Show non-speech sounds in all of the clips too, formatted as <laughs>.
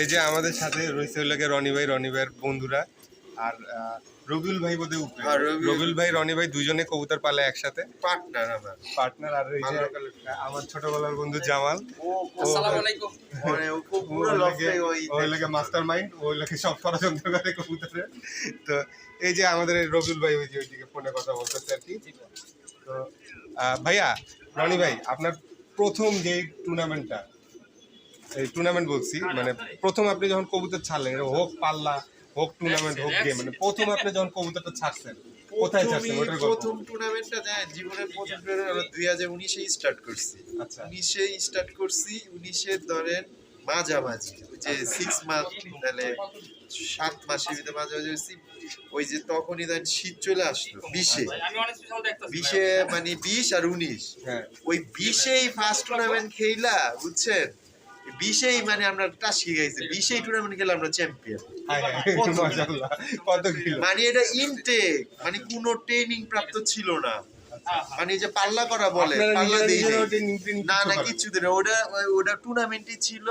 এই যে আমাদের সাথে রয়েছে হলো গিয়ে রনি ভাই রনি ভাইয়ের বন্ধুরা আর রবিউল ভাই উপরে। হ্যাঁ, রবিউল। ভাই রনি ভাই দুজনে কবুতর পালে একসাথে। পার্টনার আমার। পার্টনার আর এই যে আমার ছোটবেলার বন্ধু জামাল। ও আসসালামু আলাইকুম। মানে ও খুব পুরো ওই ওই লাগে মাস্টার মাইন্ড ওই লাগে সব ষড়যন্ত্র করে কবুতরের। তো এই যে আমাদের রবিউল ভাই ওই যে ওইদিকে ফোনে কথা বলতেছে আর কি। তো ভাইয়া রনি ভাই আপনার প্রথম যে টুর্নামেন্টটা এই টুর্নামেন্ট বলছি মানে প্রথম আপনি যখন কবুতর ছাড়লেন হোক পাল্লা হোক টুর্নামেন্ট হোক গেম মানে প্রথম আপনি যখন কবুতরটা ছাড়ছেন কোথায় ছাড়ছেন? ওটার প্রথম টুর্নামেন্টটা যায় জীবনের প্রথম টুর্নামেন্ট দুই হাজার উনিশে স্টার্ট করছি। আচ্ছা। উনিশে স্টার্ট করছি উনিশে ধরেন মাঝামাঝি ওই যে সিক্স মান্থ তাহলে সাত মাসের ভিতরে মাঝামাঝি হয়েছি ওই যে তখনই ধরেন শীত চলে আসলো বিশে। দেখতেছি বিশে মানে বিশ আর উনিশ। হ্যাঁ। ওই বিশেই ফার্স্ট টুর্নামেন্ট খেলা বুঝছেন? বিশেই মানে আমরা টাস গেছি। বিশেই টুর্নামেন্ট আমরা চ্যাম্পিয়ন হ্যাঁ হ্যাঁ কত? কিলো মানে? এটা ইনটেক মানে কোনো ট্রেনিং প্রাপ্ত ছিল না। মানে যে পাল্লা করা বলে পাল্লা না না কিছু দিন ওটা ওটা টুর্নামেন্টই ছিল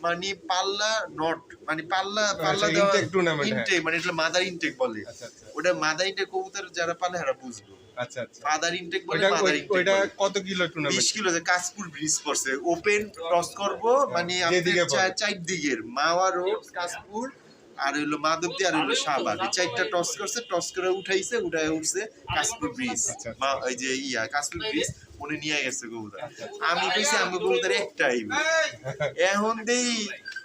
মানে পাল্লা নট মানে পাল্লা পাল্লা আচ্ছা, দেওয়া intake tournament, হ্যাঁ। ইনটেক মানে এটা মাদার ইনটেক বলে। আচ্ছা আচ্ছা। ওটা মাদার ইনটেক কবুতর যারা পালে তারা বুঝব আচ্ছা আচ্ছা। মাদার ইনটেক বলে ওইটা ইনটেক ওইটা কত কিলো বিশ টুর্নামেন্ট কিলো যে কাশপুর ব্রিজ পড়ছে। ওপেন ক্রস করব মানে যেদিকে চার চার দিকের মাওয়া রোড কাশপুর আর হইল মাধবদী আর হইল শাহবাগ এই চারটা টস করছে টস করে উঠাইছে উঠায় উঠছে কাশপুর ব্রিজ আচ্ছা। ওই যে ইয়া কাশপুর ব্রিজ উনি নিয়ে গেছে কবুতর আমি কইছি আমি কবুতর একটাই এখন দেই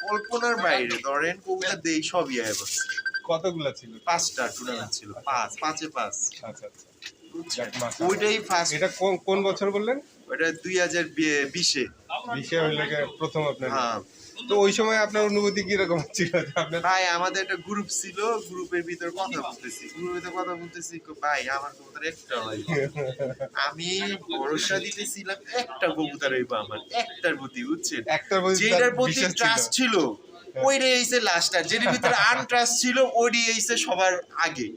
কল্পনার বাইরে ধরেন কবুতর দেই সবই আয় কতগুলা ছিল? পাঁচটা টুর্নামেন্ট ছিল পাঁচ পাঁচে পাঁচ। আচ্ছা আচ্ছা। ওইটাই ফার্স্ট এটা কোন কোন বছর বললেন? ওটা দুই হাজার বিশে। বিশে হইলে গিয়ে প্রথম আপনার। হ্যাঁ। তো ওই সময় আপনার অনুভূতি কি রকম ছিল ভাই আমাদের একটা গ্রুপ ছিল গ্রুপের ভিতর কথা বলতেছি। গ্রুপের ভিতর কথা বলতেছি ভাই আমার কবুতর একটা হয় আমি ভরসা দিতেছিলাম একটা কবুতর হইব আমার একটার প্রতি বুঝছেন? একটার প্রতি যেটার প্রতি ছিল। ট্রাস্ট <laughs> ছিল ওইটাই এসে লাস্ট আর যেটার ভিতরে আনট্রাস্ট ছিল ওইটাই এসে সবার আগে।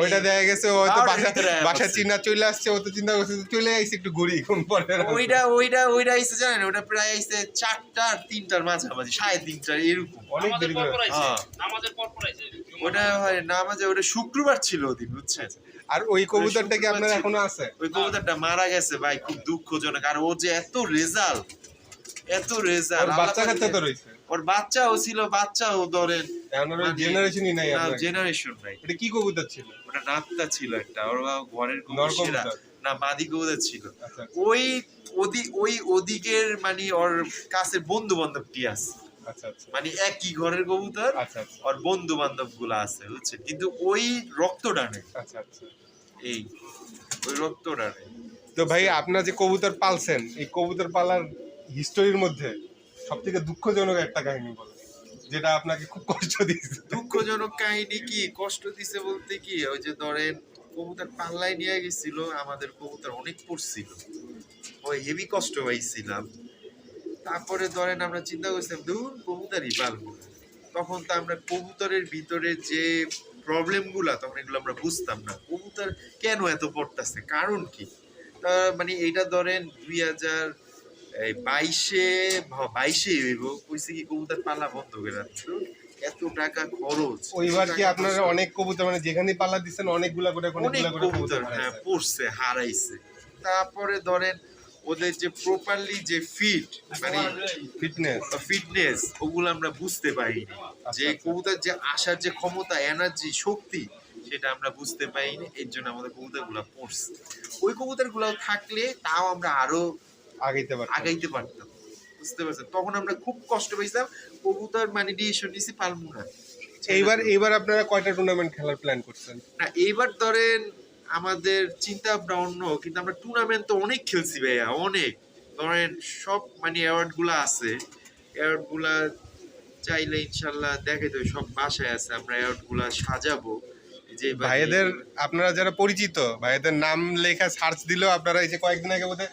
ওইটা দেখা গেছে ও আর বাসা বাসা চিন্তা চলে আসছে ও তো চিন্তা করছে চলে আইছে একটু ঘুরি কোন পরে ওইটা ওইটা ওইটা এসে জানেন ওটা প্রায় চারটা আর তিনটার মাঝামাঝি সাড়ে এরকম। অনেক দেরি করে। হ্যাঁ। আমাদের পর পড়াইছে ওটা হয় না মাঝে ওটা শুক্রবার ছিল ওদিন বুঝছেন? আর ওই কবুতরটা কি আপনার এখনও আছে? ওই কবুতরটা মারা গেছে ভাই খুব দুঃখজনক। আর ও যে এত রেজাল্ট এত রেজাল্ট বাচ্চা কাচ্চা তো রয়েছে। ওর বাচ্চাও ছিল বাচ্চাও ধরেন জেনারেশনই নাই আপনার। জেনারেশন নাই। এটা কি কবুতর ছিল? ওটা নাত্তা ছিল একটা ওর ঘরের কবুতর। না মাদি কবুতর ছিল। আচ্ছা আচ্ছা, ওই ওদি ওই ওদিকের মানে ওর কাছে বন্ধু বান্ধব টি আছে? আচ্ছা মানে একই ঘরের কবুতর ওর বন্ধু বান্ধবগুলা আছে বুঝছেন? কিন্তু ওই নেই আচ্ছা আচ্ছা। এই ওই রক্তটা নেই তো ভাই আপনার যে কবুতর পালছেন এই কবুতর পালার হিস্টোরির মধ্যে সব থেকে দুঃখজনক একটা কাহিনী বলেন যেটা আপনাকে খুব কষ্ট দিয়েছে। দুঃখজনক কাহিনী কি? কষ্ট দিছে বলতে কি, ওই যে ধরেন কবুতর পাল্লায় নিয়ে গেছিল, আমাদের কবুতর অনেক পড়ছিল। ওই হেভি কষ্ট পাইছিলাম। তারপরে ধরেন আমরা চিন্তা করছিলাম ধরুন কবুতরই পালবো তখন তো আমরা কবুতরের ভিতরে যে প্রবলেমগুলা, তখন এগুলো আমরা বুঝতাম না। কবুতর কেন এত পড়তেছে? কারণ কি? মানে এইটা ধরেন দুই হাজার এই বাইশে বাইশে হইব কইছে কি কবুতর পালা বন্ধ করে রাখছো? এত টাকা খরচ। ওইবার কি আপনারা অনেক কবুতর মানে যেখানে পাল্লা দিচ্ছেন অনেকগুলা করে অনেক কবুতর হ্যাঁ পড়ছে হারাইছে। তারপরে ধরেন ওদের যে প্রপারলি যে ফিট মানে ফিটনেস ফিটনেস ওগুলো আমরা বুঝতে পারিনি। যে আচ্ছা। কবুতর যে আসার যে ক্ষমতা এনার্জি শক্তি সেটা আমরা বুঝতে পারিনি এর জন্য আমাদের কবুতরগুলা পড়ছে। ওই কবুতরগুলো থাকলে তাও আমরা আরও আগাইতে পারতেন আগাইতে পারতাম। বুঝতে পারছেন? তখন আমরা খুব কষ্ট পাইছিলাম কবুতর মানে ডিসিশন নিছি পারব না এইবার এইবার আপনারা কয়টা টুর্নামেন্ট খেলার প্ল্যান করছেন? না এইবার ধরেন আমাদের চিন্তা ভাবনা কিন্তু আমরা টুর্নামেন্ট তো অনেক খেলছি ভাইয়া অনেক। ধরেন সব মানে অ্যাওয়ার্ডগুলা আছে। অ্যাওয়ার্ডগুলা চাইলে ইনশাল্লাহ দেখে তো সব বাসায় আছে। আমরা অ্যাওয়ার্ডগুলা সাজাবো। যে ভাইয়েদের আপনারা যারা পরিচিত ভাইয়েদের নাম লেখা সার্চ দিলেও আপনারা এই যে কয়েকদিন আগে বোধহয়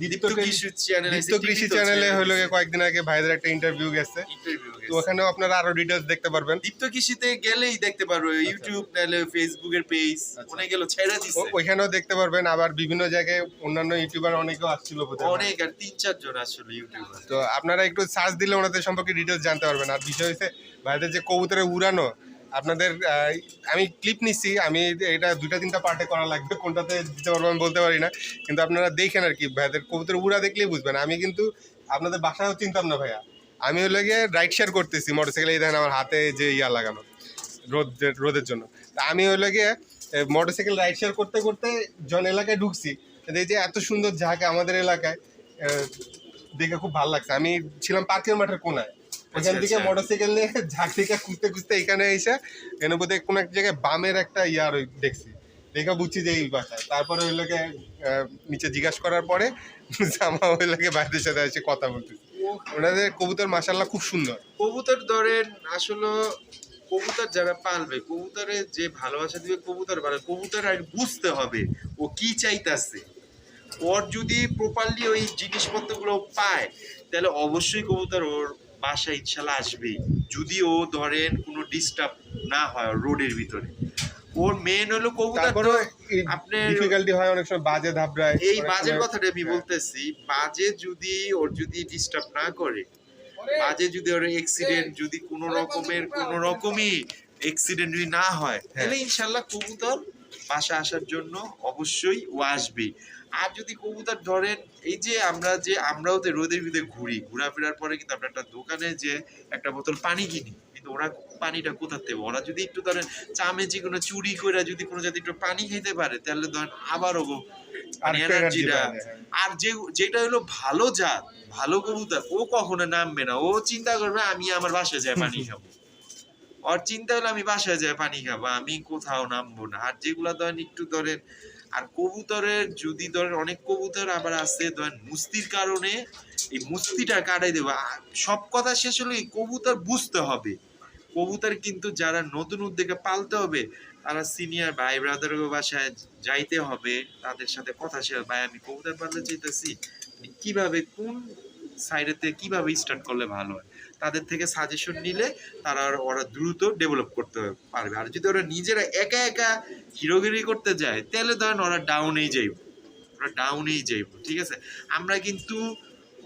দীপ্ত কৃষি চ্যানেল দীপ্ত কৃষি চ্যানেলে হলো কয়েকদিন আগে ভাইদের একটা ইন্টারভিউ গেছে। তো ওখানেও আপনারা আরও দেখতে পারবেন। দীপ্ত কৃষিতে গেলেই দেখতে ইউটিউব ফেসবুকের পেজ আচ্ছা। গেল ছেড়ে দিছে। ও- ওইখানেও দেখতে পারবেন আবার বিভিন্ন জায়গায় অন্যান্য ইউটিউবার অনেকেও আসছিল বোধহয়। অনেক আর তিন চারজন আসলে ইউটিউবার তো আপনারা একটু সার্চ দিলে ওনাদের সম্পর্কে ডিটেলস জানতে পারবেন। আর বিষয় হচ্ছে ভাইদের যে কবুতরে উড়ানো আপনাদের আমি ক্লিপ নিচ্ছি, আমি এটা দুইটা তিনটা পার্টে করা লাগবে, কোনটাতে দিতে পারব আমি বলতে পারি না, কিন্তু আপনারা দেখেন আর কি, ভাইদের কবুতরে উড়া দেখলেই বুঝবেন। আমি কিন্তু আপনাদের বাসায়ও চিনতাম না ভাইয়া। আমি হলো গিয়ে রাইড শেয়ার করতেছি মোটরসাইকেলে দেখেন আমার হাতে যে ইয়া লাগানো, রোদ, রোদের জন্য। তা আমি হলো গিয়ে মোটরসাইকেল রাইড শেয়ার করতে করতে জন এলাকায় ঢুকছি এই যে এত সুন্দর জায়গা আমাদের এলাকায় দেখে খুব ভালো লাগছে। আমি ছিলাম পার্কের মাঠের কোনায়। ওখান থেকে আচ্ছা। মোটরসাইকেল নিয়ে ঝাঁক থেকে খুঁজতে খুঁজতে এখানে এসে এখানে বোধহয় কোনো এক জায়গায় বামের একটা ইয়ার দেখছি। দেখে বুঝছি যে এই বাসায় তারপরে ওই লোকে নিচে জিজ্ঞাসা করার পরে জামা ওই লোকে বাইরের সাথে এসে কথা বলতেছি। ওনাদের কবুতর মাসাল্লাহ খুব সুন্দর। কবুতর ধরেন আসলে কবুতর যারা পালবে কবুতরে যে ভালোবাসা দিবে কবুতর পালে কবুতর আর বুঝতে হবে ও কি চাইতাছে। ওর যদি প্রপারলি ওই জিনিসপত্রগুলো পায় তাহলে অবশ্যই কবুতর ওর বাসায় ইনশাল্লাহ আসবেই যদি ও ধরেন কোনো ডিস্টার্ব না হয় রোডের ভিতরে ওর মেন হলো কবুতর তারপরে তো আপনার আপনার ডিফিকাল্টি হয় অনেক সময় বাজে ধাপড়ায় এই বাজের কথাটা আমি হ্যাঁ। বলতেছি বাজে যদি ওর যদি ডিস্টার্ব না করে বাজে যদি ওর অ্যাক্সিডেন্ট যদি কোনো রকমের কোনো রকমই অ্যাক্সিডেন্ট যদি না হয় হ্যাঁ। তাহলে ইনশাল্লাহ কবুতর বাসা আসার জন্য অবশ্যই ও আসবে আর যদি কবুতর ধরেন এই যে আমরা যে আমরাও তো রোদের ভিতরে ঘুরি ঘোরাফেরার পরে কিন্তু আমরা একটা দোকানে যে একটা বোতল পানি কিনি কিন্তু ওরা পানিটা কোথা থেকে? ওরা যদি একটু ধরেন চামে কোনো চুরি করে যদি কোনো যদি একটু পানি খেতে পারে তাহলে ধরেন আবারও আর মানে এনার্জিটা যায়, হ্যাঁ। আর যে যেটা হলো ভালো জাত ভালো কবুতর ও কখনো নামবে না ও চিন্তা করবে আমি আমার বাসায় যাই পানি <laughs> খাব। ওর চিন্তা হলো আমি বাসায় যাই পানি খাব আমি কোথাও নামবো না। আর যেগুলা ধরেন একটু ধরেন আর কবুতরের, যদি ধরেন অনেক কবুতর আবার আছে, ধরেন মুস্তির কারণে এই মুস্তিটা কাটাই দেবো। সব কথা শেষ হলো কবুতর বুঝতে হবে। কবুতর কিন্তু যারা নতুন উদ্যোগে পালতে হবে, তারা সিনিয়র ভাই ব্রাদারের বাসায় যাইতে হবে, তাদের সাথে কথা শেয়ার ভাই, আমি কবুতর পালতে চাইতেছি কীভাবে, কোন সাইডেতে কীভাবে স্টার্ট করলে ভালো হয়? তাদের থেকে সাজেশন নিলে তারা ওরা দ্রুত ডেভেলপ করতে পারবে। আর যদি ওরা নিজেরা একা একা হিরোগিরি করতে যায় তাহলে ধরেন ওরা ডাউনেই যাইব। ওরা ডাউনেই যাইব ঠিক আছে? আমরা কিন্তু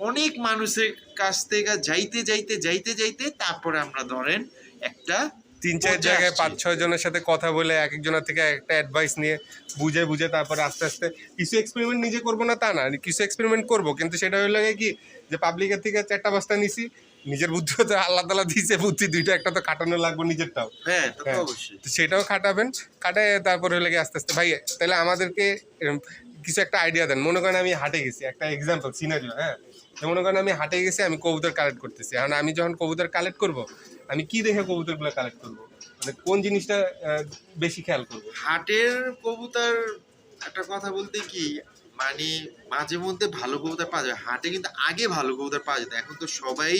অনেক মানুষের কাছ থেকে যাইতে যাইতে যাইতে যাইতে তারপরে আমরা ধরেন একটা তিন চার জায়গায় পাঁচ ছয় জনের সাথে কথা বলে এক একজনের থেকে একটা অ্যাডভাইস নিয়ে বুঝে বুঝে তারপরে আস্তে আস্তে কিছু এক্সপেরিমেন্ট নিজে করব না তা না কিছু এক্সপেরিমেন্ট করব। কিন্তু সেটা হলো গিয়ে কি? যে পাবলিকের থেকে চারটা বস্তা নিছি নিজের বুদ্ধিও তো আল্লাহ তালা দিয়েছে বুদ্ধি দুইটা একটা তো কাটানো লাগবে নিজেরটাও। হ্যাঁ তো হ্যাঁ। অবশ্যই। সেটাও খাটাবেন কাটায় তারপরে হলে গিয়ে আস্তে আস্তে। ভাই তাহলে আমাদেরকে কিছু একটা আইডিয়া দেন। মনে করেন আমি হাটে গেছি একটা এক্সাম্পল সিনারিও হ্যাঁ? মনে করেন আমি হাটে গেছি আমি কবুতর কালেক্ট করতেছি। এখন আমি যখন কবুতর কালেক্ট করব আমি কি দেখে কবুতরগুলো কালেক্ট করব? মানে কোন জিনিসটা বেশি খেয়াল করব? হাটের কবুতর একটা কথা বলতে কি মানে মাঝে মধ্যে ভালো কবুতর পাওয়া যায় হাটে কিন্তু আগে ভালো কবুতর পাওয়া যেত এখন তো সবাই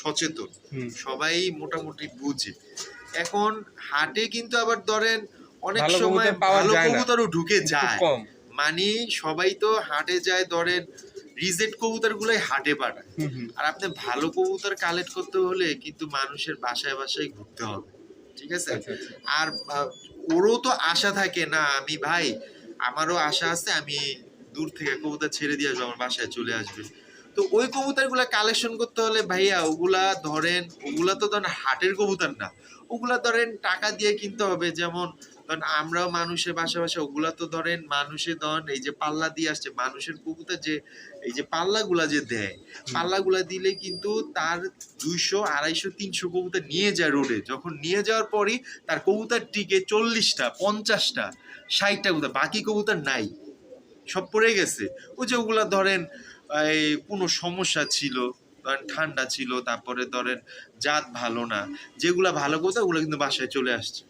সচেতন সবাই মোটামুটি বুঝে। এখন হাটে কিন্তু আবার ধরেন অনেক সময় ভালো কবুতরও ঢুকে যায়। মানে সবাই তো হাটে যায় ধরেন রিজেক্ট কবুতর গুলাই হাটে পাঠায় আর আপনি ভালো কবুতর কালেক্ট করতে হলে কিন্তু মানুষের বাসায় বাসায় ঘুরতে হবে ঠিক আছে? আচ্ছা আচ্ছা। আর ওরও তো আশা থাকে না আমি ভাই আমারও আশা আছে আমি দূর থেকে কবুতর ছেড়ে দিয়ে আসব আমার বাসায় চলে আসবে। তো ওই কবুতরগুলা কালেকশন করতে হলে ভাইয়া ওগুলা ধরেন ওগুলা তো ধরেন হাটের কবুতর না। ওগুলা ধরেন টাকা দিয়ে কিনতে হবে যেমন ধরেন আমরাও মানুষের বাসা বাসা ওগুলা তো ধরেন মানুষের ধরেন এই যে পাল্লা দিয়ে আসছে মানুষের কবুতর যে এই যে পাল্লাগুলা যে দেয় পাল্লাগুলা দিলে কিন্তু তার দুইশো আড়াইশো তিনশো কবুতর নিয়ে যায় রোডে। যখন নিয়ে যাওয়ার পরই তার কবুতর টিকে চল্লিশটা পঞ্চাশটা ষাটটা কবুতর বাকি কবুতর নাই। সব পড়ে গেছে। ওই যে ওগুলা ধরেন এই কোনো সমস্যা ছিল ধরেন ঠান্ডা ছিল তারপরে ধরেন জাত ভালো না যেগুলা ভালো কবুতর ওগুলো কিন্তু বাসায় চলে আসছে।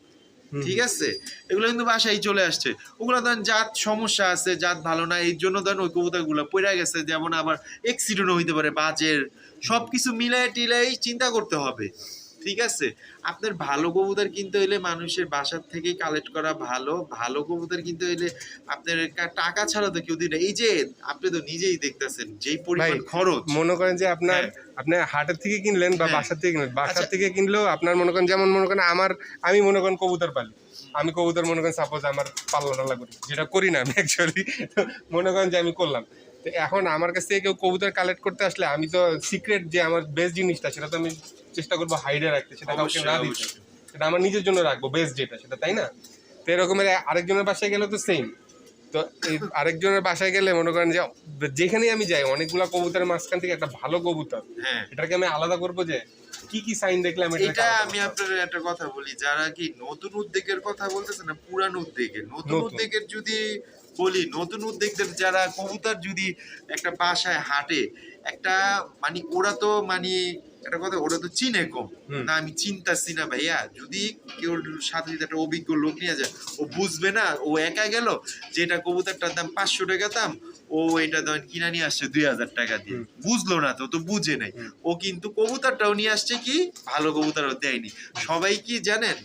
ঠিক আছে? এগুলো কিন্তু বাসায় চলে আসছে। ওগুলো ধরেন জাত সমস্যা আছে জাত ভালো না এই জন্য ধরেন ওই কবুতরগুলো পড়ে গেছে যেমন আবার অ্যাক্সিডেন্টও হইতে পারে বাজের সব কিছু মিলাই টিলাই চিন্তা করতে হবে। ঠিক আছে? আপনার ভালো কবুতর কিনতে হইলে মানুষের বাসার থেকে কালেক্ট করা ভালো। ভালো কবুতর কিনতে হইলে আপনার টাকা ছাড়া তো কেউ দিন এই যে আপনি তো নিজেই দেখতেছেন যেই পরিমাণ খরচ। মনে করেন যে আপনার হ্যাঁ। আপনি হাটের থেকে কিনলেন বা হ্যাঁ। বাসার থেকে কিনলেন বাসার আচ্ছা। থেকে কিনলেও আপনার মনে করেন যেমন মনে করেন আমার আমি মনে করেন কবুতর পালি। আমি কবুতর মনে করেন সাপোজ আমার পাল্লা টাল্লা করি যেটা করি না আমি অ্যাকচুয়ালি মনে করেন যে আমি করলাম। তো এখন আমার কাছ থেকে কেউ কবুতর কালেক্ট করতে আসলে আমি তো সিক্রেট যে আমার বেস্ট জিনিসটা সেটা তো আমি চেষ্টা করব হাইডে রাখতে সেটা কাউকে না দিতে। সেটা আমার নিজের জন্য রাখব বেস্ট যেটা সেটা তাই না? তো এরকমের আরেকজনের বাসায় গেলে তো সেম তো এই আরেকজনের বাসায় গেলে মনে করেন যে যেখানেই আমি যাই অনেকগুলা কবুতরের মাঝখান থেকে একটা ভালো কবুতর হ্যাঁ। এটাকে আমি আলাদা করব যে কি কি সাইন দেখলে আমি এটাকে এটা আমি আপনার একটা কথা বলি যারা কি নতুন উদ্যোগের কথা বলতেছে না পুরান উদ্যোগের নতুন নতুন। উদ্যোগের যদি বলি নতুন উদ্যোগদের যারা কবুতর যদি একটা বাসায় হাঁটে একটা মানে ওরা তো মানে একটা কথা ওরা তো চিনে কম। না আমি চিন্তাছি না ভাইয়া। যদি কেউ সাথে যদি একটা অভিজ্ঞ লোক নিয়ে যায় ও বুঝবে না ও একা গেল যেটা কবুতরটার দাম পাঁচশো টাকা দাম ও এটা ধরেন কিনা নিয়ে আসছে দুই হাজার টাকা দিয়ে। বুঝলো না তো তো বুঝে নাই। ও কিন্তু কবুতরটাও নিয়ে আসছে কি ভালো কবুতরও দেয়নি। সবাই কি জানেন?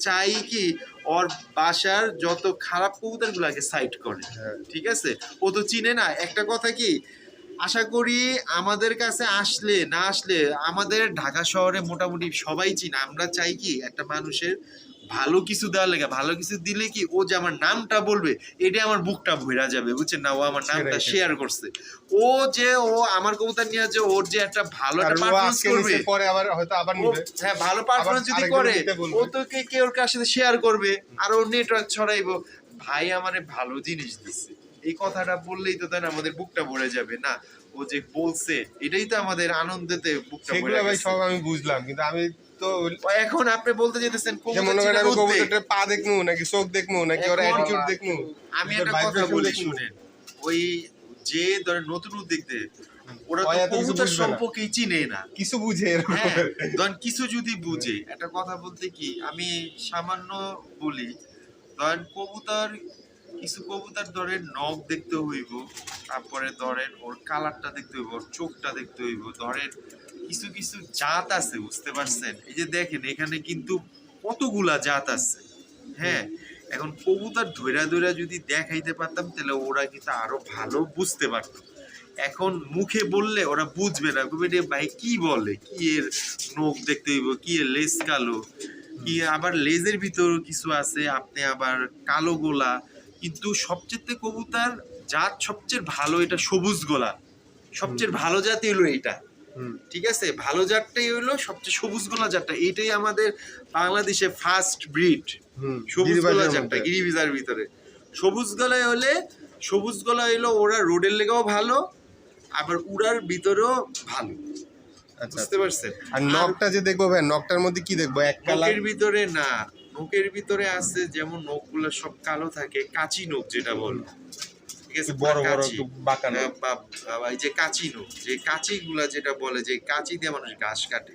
চাই কি ওর বাসার যত খারাপ কবুতর গুলাকে সাইড করে হ্যাঁ। ঠিক আছে? ও তো চিনে না। একটা কথা কি আশা করি আমাদের কাছে আসলে না আসলে আমাদের ঢাকা শহরে মোটামুটি সবাই চিনে। আমরা চাই কি একটা মানুষের ভালো কিছু দেওয়ার লেগে ভালো কিছু দিলে কি ও যে আমার নামটা বলবে এটা আমার বুকটা ভরা যাবে বুঝছেন না? ও আমার নামটা শেয়ার করছে। ও যে ও আমার কবুতর নিয়ে যে ওর যে একটা ভালো একটা কারণ পারফরমেন্স করবে পরে আবার হয়তো আবার নিবে। হ্যাঁ ভালো পারফরমেন্স যদি করে ও তো কে কে ওর কাছে শেয়ার করবে? আর ওর নেটওয়ার্ক ছড়াইবো। ভাই আমারে ভালো জিনিস দিচ্ছে এই কথাটা বললেই তো তাই না আমাদের বুকটা ভরে যাবে না? ও যে বলছে এটাই তো আমাদের আনন্দেতে বুকটা ভরে ভাই সব আমি বুঝলাম কিন্তু আমি তো এখন আপনি বলতে যেতেছেন মনে করেন আমি। পা দেখমু নাকি চোখ দেখমু নাকি ওর অ্যাটিটিউড দেখমু? আমি একটা কথা বলি শুনেন। ওই যে ধরেন নতুন ওরা তো কবুতর সম্পর্কেই চিনে না। কিছু বুঝে হ্যাঁ ধরেন কিছু যদি বুঝে একটা কথা বলতে কি আমি সামান্য বলি ধরেন কবুতর কিছু কবুতর ধরেন নখ দেখতে হইব তারপরে ধরেন ওর কালারটা দেখতে হইব ওর চোখটা দেখতে হইব ধরেন কিছু কিছু জাত আছে বুঝতে পারছেন? এই যে দেখেন এখানে কিন্তু কতগুলা জাত আছে। হ্যাঁ এখন কবুতর ধৈরা ধৈরা যদি দেখাইতে পারতাম তাহলে ওরা কিন্তু আরও ভালো বুঝতে পারতো। এখন মুখে বললে ওরা বুঝবে না। কবে ভাই কি বলে? কি এর নখ দেখতে হইব? কি এর লেজ কালো? কি আবার লেজের ভিতর কিছু আছে? আপনি আবার কালো গোলা? কিন্তু সবচেয়ে কবুতর জাত সবচেয়ে ভালো এটা সবুজ গোলা। সবচেয়ে ভালো জাতি হলো এটা। ঠিক আছে? ভালো জাতটাই হলো সবচেয়ে সবুজ গোলা জাতটা। এইটাই আমাদের বাংলাদেশে ফার্স্ট ব্রিড সবুজ গলা। চ্যাপটা গিরিবিজার ভিতরে। সবুজ গলায় হলে সবুজ গলা হইল ওরা রোডের লেগেও ভালো আবার উড়ার ভিতরেও ভালো। আচ্ছা বুঝতে পারছেন? আর নখটা যে দেখব ভাই নখটার মধ্যে কি দেখব? এক কালার? ভিতরে না। নখের ভিতরে আছে যেমন নখগুলো সব কালো থাকে কাচি নখ যেটা বল। বড় বড় বা- এই যে যে কাচিগুলা যেটা বলে যে কাচি দিয়ে মানুষ ঘাস কাটে।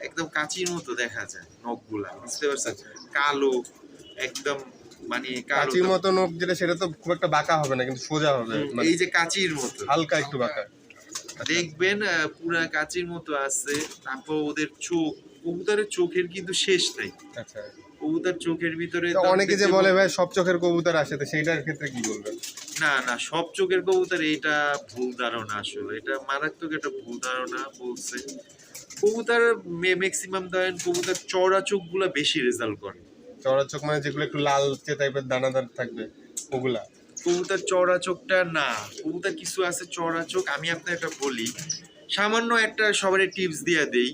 একদম কাচির মতো দেখা যায় নখগুলা বুঝতে পারছেন? কালো একদম মানে কালো মতো নখ যেটা সেটা তো খুব একটা বাঁকা হবে না কিন্তু সোজা হবে মানে এই যে কাচির মতো। হালকা একটু বাঁকা। দেখবেন আহ, পুরা কাচির মতো আছে তারপর ওদের চোখ কবুতরের চোখের কিন্তু শেষ নাই। আচ্ছা। কবুতর চোখের ভিতরে অনেকে যে বলে ভাই সব চোখের কবুতর আসে তো সেইটার ক্ষেত্রে কি বলবেন? না না সব চোখের কবুতর এটা ভুল ধারণা আসলে। এটা মারাত্মক একটা ভুল ধারণা বলছে। কবুতর ম্যাক্সিমাম ধরেন কবুতর চওড়া চোখগুলা বেশি রেজাল্ট করে। চড়া চোখ মানে যেগুলো একটু লালচে টাইপের দানাদার থাকবে ওগুলা? কবুতর চওড়া চোখটা না কবুতর কিছু আছে চড়া চোখ আমি আপনাকে একটা বলি সামান্য একটা সবারই টিপস দিয়ে দেই।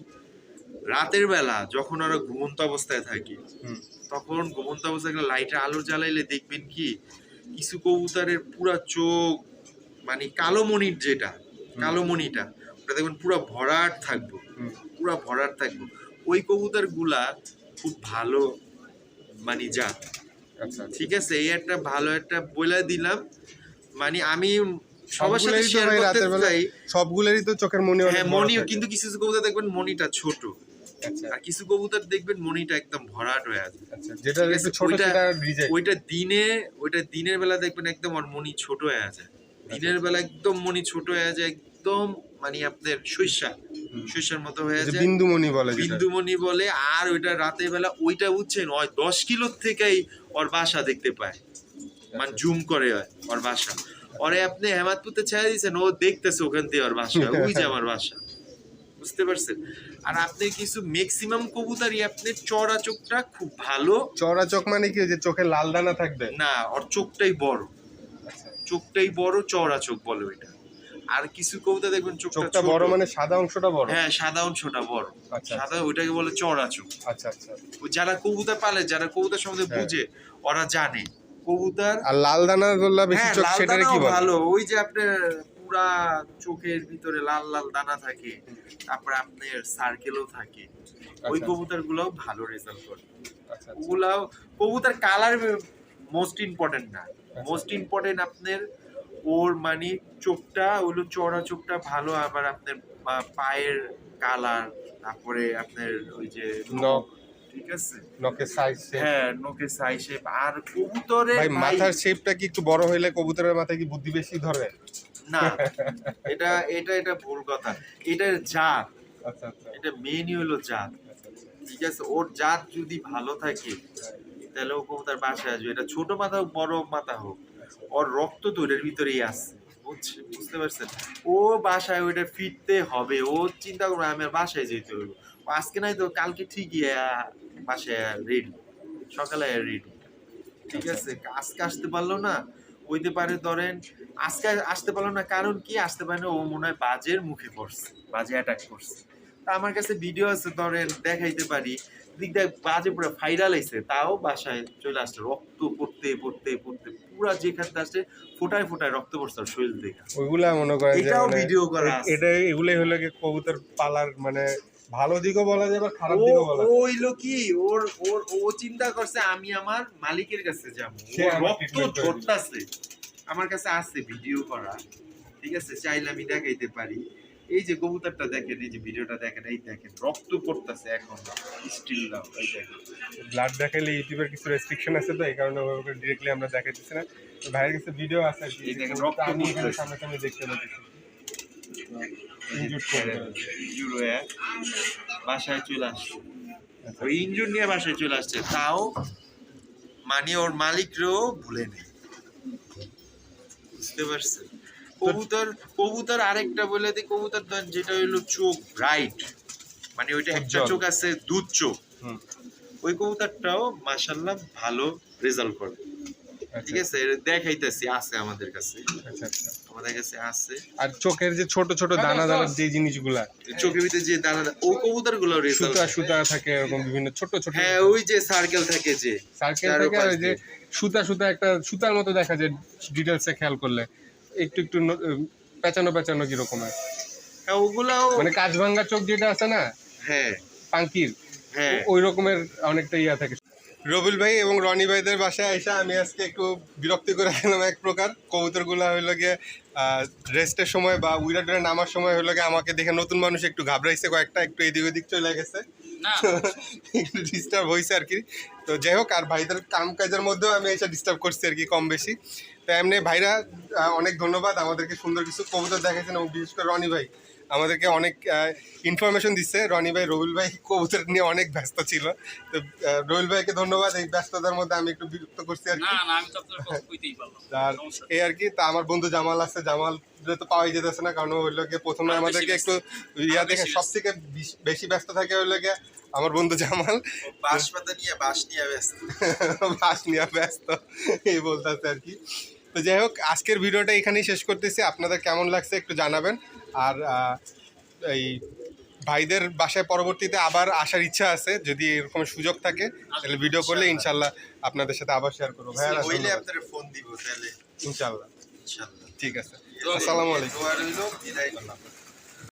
রাতের বেলা যখন ওরা ঘুমন্ত অবস্থায় থাকে হুম। তখন ঘুমন্ত অবস্থায় লাইটের আলো জ্বালাইলে দেখবেন কি কিছু কবুতরের পুরা চোখ মানে কালো মনির যেটা কালো মনিটা ওটা দেখবেন পুরো ভরাট থাকবে। পুরো ভরাট থাকবে। ওই কবুতরগুলা খুব ভালো মানে জাত আচ্ছা ঠিক আছে এই একটা ভালো একটা বইলা দিলাম। মানে আমি সবার সাথে শেয়ার করতে চাই। সবগুলোরই তো চোখের মনি হ্যাঁ মনি কিন্তু কিছু কিছু কবুতর দেখবেন মনিটা ছোট। আচ্ছা আর কিছু কবুতর দেখবেন মনিটা একদম ভরাট হয়ে আছে। আচ্ছা যেটা একটু ছোট ওইটা- সেটা ওইটা দিনে ওইটা দিনের বেলা দেখবেন একদম মনি ছোট হয়ে আছে। দিনের বেলা একদম মনি ছোট হয়ে একদম মানে আপনার মতো হয়ে যায় বিন্দুমণি বলে বিন্দুমণি বলে আর ওইটা রাতের বেলা ওইটা বুঝছেন ওই দশ কিলো থেকেই ওর বাসা দেখতে পায়। মানে জুম করে হয় ওর বাসা। ওরে আপনি হেমাদপুরতে ছেড়ে দিয়েছেন ও দেখতেছে ওখান থেকে ওর বাসা <laughs> ওই যে আমার বাসা। বুঝতে পারছেন? আর আপনি কিছু ম্যাক্সিমাম কবুতারই আপনি চড়া চোখটা খুব ভালো। চড়া চোখ মানে কি যে চোখে লাল দানা থাকবে? না ওর চোখটাই বড়। চোখটাই বড় চওড়া চোখ বলে ওইটা। আর কিছু কবিতা দেখবেন চোখটা বড় মানে সাদা অংশটা বড়? হ্যাঁ সাদা অংশটা বড়। আচ্ছা সাদা ওইটাকে বলে চওড়া চোখ। আচ্ছা আচ্ছা। যারা কবুতর পালে যারা কবুতর সম্বন্ধে হ্যাঁ। বুঝে ওরা জানে। কবুতর আর লাল দানা গোল্লা বেশি হ্যাঁ চোখ সেটারে কি বলে? ভালো। ওই যে আপনার পুরা চোখের ভিতরে লাল লাল দানা থাকে তারপরে আপনার সার্কেলও থাকে ওই আচ্ছা। কবুতর গুলাও ভালো রেজাল্ট করে আচ্ছা আচ্ছা। ওগুলাও কবুতর কালার মোস্ট ইম্পর্টেন্ট না আচ্ছা। মোস্ট ইম্পর্টেন্ট আপনার ওর মানে চোখটা ওগুলো চড়া চোখটা ভালো আবার আপনার পায়ের কালার তারপরে আপনার ওই যে নখ। ঠিক আছে নখের সাইজ হ্যাঁ নখের সাইজ শেপ আর কবুতরের ভাই- মাথার শেপটা কি একটু বড় হইলে কবুতরের মাথায় কি বুদ্ধি বেশি ধরে না এটা এটা এটা ভুল কথা। এটার জাত। আচ্ছা আচ্ছা। এটা মেনই হলো জাত। আচ্ছা। ঠিক আছে ওর জাত যদি ভালো থাকে তাহলে ও কবুতর বাসায় আসবে। এটা ছোট মাথা হোক বড় মাথা হোক ওর রক্ত তো ভিতরেই আছে বুঝছে বুঝতে পারছেন? ও বাসায় ওইটা ফিরতে হবে ও চিন্তা করবে আমি আর বাসায় যেতে ও আজকে নাই তো কালকে ঠিকই বাসায় রেডি সকালে রেডি ঠিক আছে আজকে আসতে পারল না হইতে পারে ধরেন আজকে আসতে পারল না কারণ কি? আসতে পারে ও মনে হয় বাজের মুখে পড়ছে বাজে অ্যাটাক করছে। তা আমার কাছে ভিডিও আছে ধরেন দেখাইতে পারি। দিক দেখ বাজে পুরো ভাইরাল হয়েছে তাও বাসায় চলে আসছে রক্ত পড়তে পড়তে পড়তে পুরা যেখানে আসছে ফোটায় ফোটায় রক্ত পড়ছে শরীর দেখে ওইগুলা মনে করেন এটাও মানে ভিডিও করা এ- এটা এগুলাই হলো কি কবুতর পালার মানে ভালো দিকও বলা যায় বা খারাপ দিকও বলা ও যায়? হইল কি ওর ওর ও চিন্তা করছে আমি আমার মালিকের কাছে যাব। সে রক্ত ঝরতাছে আমার কাছে আছে ভিডিও করা। ঠিক আছে চাইলে আমি দেখাইতে পারি। এই যে কবুতরটা দেখেন এই যে ভিডিওটা দেখেন এই দেখেন রক্ত পড়তাছে এখন। স্টিল নাও এই দেখেন। ব্লাড দেখাইলে ইউটিউবের কিছু রেস্ট্রিকশন আছে তো এই কারণে ওভাবে ডিরেক্টলি আমরা দেখাইতেছি না। তো ভাইয়ের কাছে ভিডিও আছে এই দেখেন, রক্ত পড়তেছে। সামনাসামনি দেখতে পাচ্ছি। ইউরো এক বাসায় চলে আসছে। ওই ইঞ্জুর নিয়ে বাসায় চলে আসছে। তাও মানে ওর মালিকরেও ভুলে নেই। বুঝতে পারছেন? কবুতর কবুতর আরেকটা বলে দিই কবুতর যেটা হইল চোখ ব্রাইট মানে ওইটা একটা চোখ আছে দুধ চোখ। ওই কবুতরটাও মাশাল্লাহ ভালো রেজাল্ট করে ঠিক আছে দেখাইতেছি আছে আমাদের কাছে। আচ্ছা আচ্ছা। আমাদের কাছে আছে। আর চোখের যে ছোট ছোট দানা দানা যে জিনিসগুলা চোখের ভিতরে যে দানা ও কবুতরগুলো সুতা সুতা থাকে এরকম বিভিন্ন ছোট ছোট হ্যাঁ ওই যে সার্কেল থাকে যে সার্কেল থেকে যে সুতা সুতা একটা সুতার মতো দেখা যায় ডিটেলসে খেয়াল করলে। একটু একটু পেঁচানো পেঁচানো কীরকম হয়। হ্যাঁ ওগুলাও মানে কাঁচ ভাঙ্গা চোখ যেটা আছে না হ্যাঁ। পাঙ্কির হ্যাঁ। ওই রকমের অনেকটা ইয়া থাকে। রবিল ভাই এবং রনি ভাইদের বাসায় এসে আমি আজকে একটু বিরক্তি করে গেলাম এক প্রকার। কবুতরগুলো হইল গিয়ে রেস্টের সময় বা উইরা টুইরা নামার সময় হইল গিয়ে আমাকে দেখে নতুন মানুষ একটু ঘাবড়াইছে কয়েকটা একটু এদিক ওদিক চলে গেছে। একটু ডিস্টার্ব হয়েছে আর কি। তো যাই হোক আর ভাইদের কাম কাজের মধ্যেও আমি এসে ডিস্টার্ব করছি আর কি কম বেশি। তো এমনি ভাইরা অনেক ধন্যবাদ আমাদেরকে সুন্দর কিছু কবুতর দেখাইছেন এবং বিশেষ করে রনি ভাই। আমাদেরকে অনেক ইনফরমেশন দিচ্ছে। রনি ভাই রবিল ভাই কবুতর নিয়ে অনেক ব্যস্ত ছিল। তো রবিল ভাইকে ধন্যবাদ। এই ব্যস্ততার মধ্যে আমি একটু বিরক্ত করছি আর কি। আর এই আর কি তা আমার বন্ধু জামাল আছে। জামাল তো পাওয়াই যেতেছে না কারণ ও হইল গিয়ে প্রথমে আমাদেরকে একটু ইয়া দেখে সব থেকে বেশি ব্যস্ত থাকে হইল গিয়ে আমার বন্ধু জামাল। বাঁশ পাতা নিয়ে বাঁশ নিয়ে ব্যস্ত। বাস নিয়ে ব্যস্ত এই বলতেছে আর কি। তো যাই হোক আজকের ভিডিওটা এখানেই শেষ করতেছি। আপনাদের কেমন লাগছে একটু জানাবেন। আর এই ভাইদের বাসায় পরবর্তীতে আবার আসার ইচ্ছা আছে যদি এরকম সুযোগ থাকে তাহলে ভিডিও করলে ইনশাল্লাহ আপনাদের সাথে আবার শেয়ার করব। ভাইয়া হইলে ফোন দিব তাহলে। ইনশাল্লাহ ইনশাল্লাহ ঠিক আছে। আসসালামু আলাইকুম।